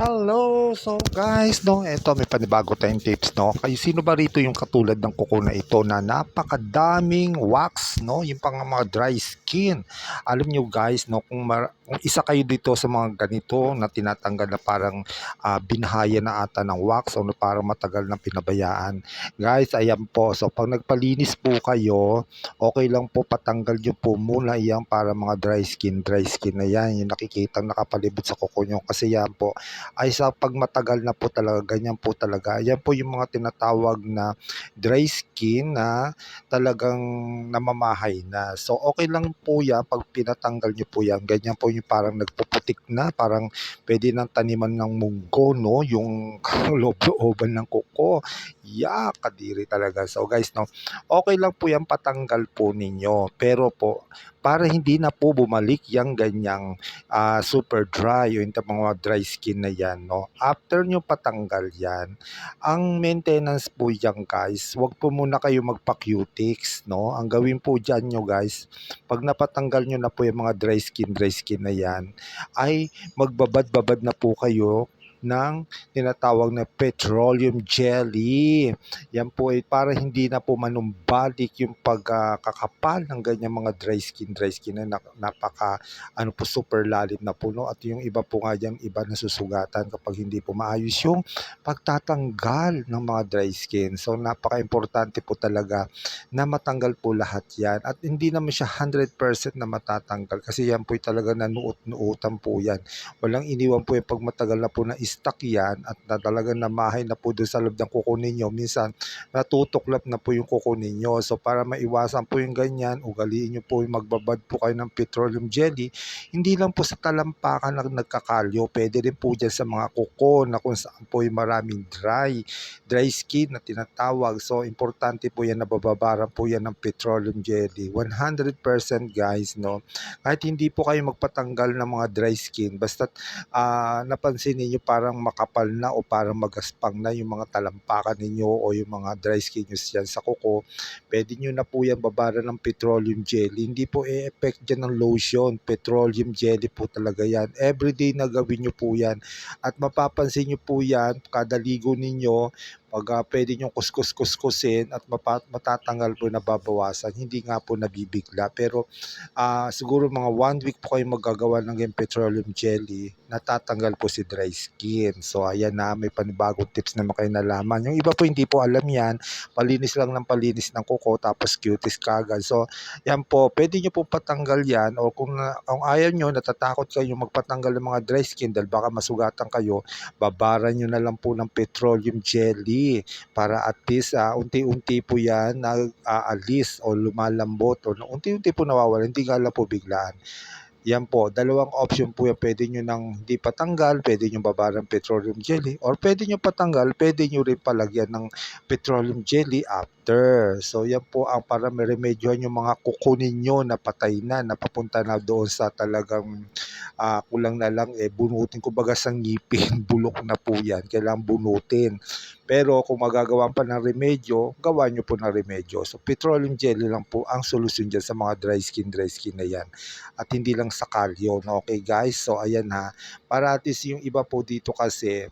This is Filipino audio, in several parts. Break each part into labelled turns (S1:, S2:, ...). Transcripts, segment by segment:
S1: Hello! So guys, no, eto may panibago tayong tips, no? Kayo sino ba rito yung katulad ng kuko na ito na napakadaming wax, no? Yung pang mga dry skin. Alam nyo guys, no, kung, mar- kung isa kayo dito sa mga ganito na tinatanggal na parang ah, binahaya na ata ng wax o na parang matagal na pinabayaan. Guys, ayan po. So pag nagpalinis po kayo, okay lang po patanggal nyo po muna yan para mga dry skin, dry skin na yan. Yung nakikita nakapalibot sa kuko nyo kasi yan po ay sa pag matagal na po talaga, ganyan po talaga. Yan po yung mga tinatawag na dry skin na talagang namamahay na. So, okay lang po yan pag pinatanggal nyo po yan. Ganyan po yung parang nagpuputik na, parang pwede nang taniman ng munggo, no? Yung loob-looban ng kuko. Yeah, kadiri talaga. So, guys, no? Okay lang po yan patanggal po ninyo. Pero po, para hindi na po bumalik yung ganyang ah, super dry o yung mga dry skin na yan, no? After nyo patanggal yan, ang maintenance po yan guys, wag po muna kayo magpa-cutics, no? Ang gawin po dyan nyo guys, pag napatanggal nyo na po yung mga dry skin, dry skin na yan, ay magbabad-babad na po kayo ng tinatawag na petroleum jelly. Yan po ay para hindi na po manumbalik yung pagkakapal ng ganyan mga dry skin, dry skin na napaka ano po super lalim na puno at yung iba po nga dyan, iba nasusugatan kapag hindi po maayos yung pagtatanggal ng mga dry skin. So napaka-importante po talaga na matanggal po lahat yan at hindi naman siya 100% na matatanggal kasi yan po talaga nanuot-nuutan po yan. Walang iniwan po yung pag matagal na po na stuck yan at na talagang namahay na po doon sa loob ng kuko ninyo. Minsan natutuklap na po yung kuko ninyo. So para maiwasan po yung ganyan, ugaliin nyo po yung magbabad po kayo ng petroleum jelly. Hindi lang po sa talampakan na nagkakalyo, pwede rin po dyan sa mga kuko na kung saan po yung maraming dry, dry skin na tinatawag. So importante po yan, nabababaran po yan ng petroleum jelly. 100% guys, no? Kahit hindi po kayo magpatanggal ng mga dry skin, basta ah, napansin ninyo parang makapal na o parang magaspang na yung mga talampakan ninyo o yung mga dry skin nyo yan sa kuko, pwede nyo na po yan babara ng petroleum jelly. Hindi po e-effect dyan ng lotion. Petroleum jelly po talaga yan. Everyday na gawin nyo po yan. At mapapansin nyo po yan, kada ligo ninyo, pag ah, pwede nyo kuskus-kuskusin at matatanggal po nababawasan, hindi nga po nabibigla. Pero ah, siguro mga one week po kayo magagawa ng yung petroleum jelly, natatanggal po si dry skin. So ayan na, may panibagong tips naman kayo nalaman. Yung iba po hindi po alam yan, palinis lang ng palinis ng kuko tapos cuties kagad. So yan po, pwede nyo po patanggal yan o kung, na- kung ayaw nyo, natatakot kayo magpatanggal ng mga dry skin dahil baka masugatan kayo, babaran nyo na lang po ng petroleum jelly para at least ah, unti-unti po yan nag-aalis o lumalambot o unti-unti po nawawala, hindi nga lang po biglaan. Yan po, dalawang option po yan. Pwede nyo nang hindi patanggal, pwede nyo babarang petroleum jelly, or pwede nyo patanggal, pwede nyo rin palagyan ng petroleum jelly after. So yan po ang para meremedyohan yung mga kuko ninyo na patay na, napapunta na doon sa talagang ah, kulang na lang eh, bunutin. Kumbaga sa ngipin, bulok na po yan. Kailangan bunutin. Pero kung magagawa pa ng remedyo, gawa nyo po ng remedyo. So petroleum jelly lang po ang solusyon dyan sa mga dry skin, dry skin na yan. At hindi lang sa kalyo. No? Okay guys, so ayan ha. Para at least yung iba po dito kasi,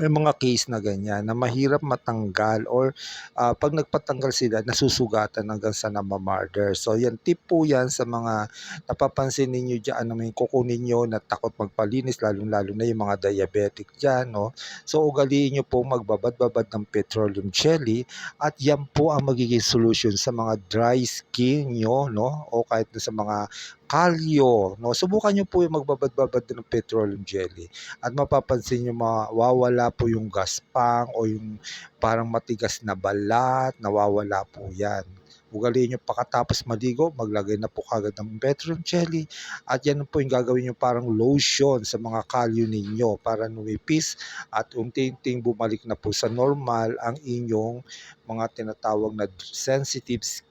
S1: may mga case na ganyan na mahirap matanggal or ah, pag nagpatanggal sila nasusugatan hanggang sa namamarder. So yan tip po yan sa mga napapansin ninyo dyan na may kukunin nyo na takot magpalinis lalong-lalo na yung mga diabetic dyan. No? So ugaliin nyo po magbabad-babad ng petroleum jelly at yan po ang magiging solution sa mga dry skin nyo no? o kahit na sa mga kalyo. No? Subukan nyo po yung magbabad-babad ng petroleum jelly at mapapansin nyo mawawala po yung gaspang o yung parang matigas na balat, nawawala po yan. Ugaliin nyo pagkatapos maligo, maglagay na po kagad ng petroleum jelly at yan po yung gagawin nyo parang lotion sa mga kalyo ninyo para numipis at unti-unting bumalik na po sa normal ang inyong mga tinatawag na sensitive skin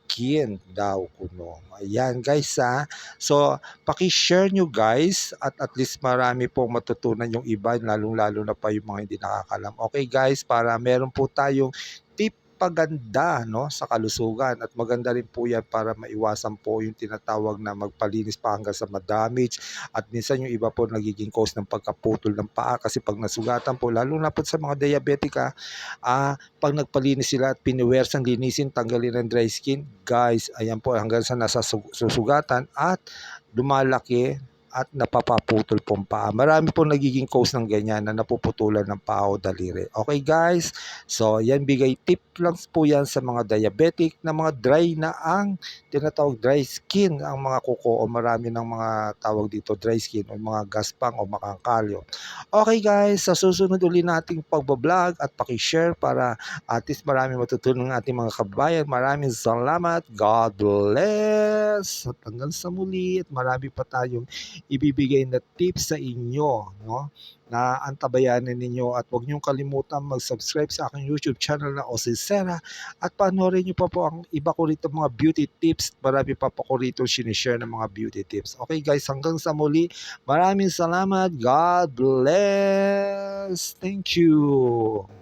S1: daw kuno. Ayan guys ha. So paki-share nyo guys at at least marami pong matutunan yung iba lalong-lalo na pa yung mga hindi nakakalam. Okay guys, para meron po tayong tip nagpapaganda no, sa kalusugan at maganda rin po yan para maiwasan po yung tinatawag na magpalinis pa hanggang sa ma-damage at minsan yung iba po nagiging cause ng pagkaputol ng paa kasi pag nasugatan po lalo na po sa mga diabetic ah, pag nagpalinis sila at piniwersang linisin tanggalin ang dry skin guys ayan po hanggang sa nasa su- susugatan at lumalaki at napapaputol pong paa. Marami po nagiging cause ng ganyan na napuputulan ng paa o daliri. Okay guys? So yan bigay tip lang po yan sa mga diabetic na mga dry na ang tinatawag dry skin ang mga kuko o marami ng mga tawag dito dry skin o mga gaspang o makangkalyo. Okay guys, sa susunod uli nating pagbablog at pakishare para at least marami matutunan ng ating mga kabayan. Maraming salamat. God bless. At hanggang sa muli at marami pa tayong ibibigay na tips sa inyo, no? Na antabayanan ninyo at huwag niyong kalimutan mag-subscribe sa aking YouTube channel na Osisera at panoorin niyo pa po ang iba ko rito mga beauty tips. Marami pa po ko rito sinishare ng mga beauty tips. Okay guys, hanggang sa muli. Maraming salamat. God bless. Thank you.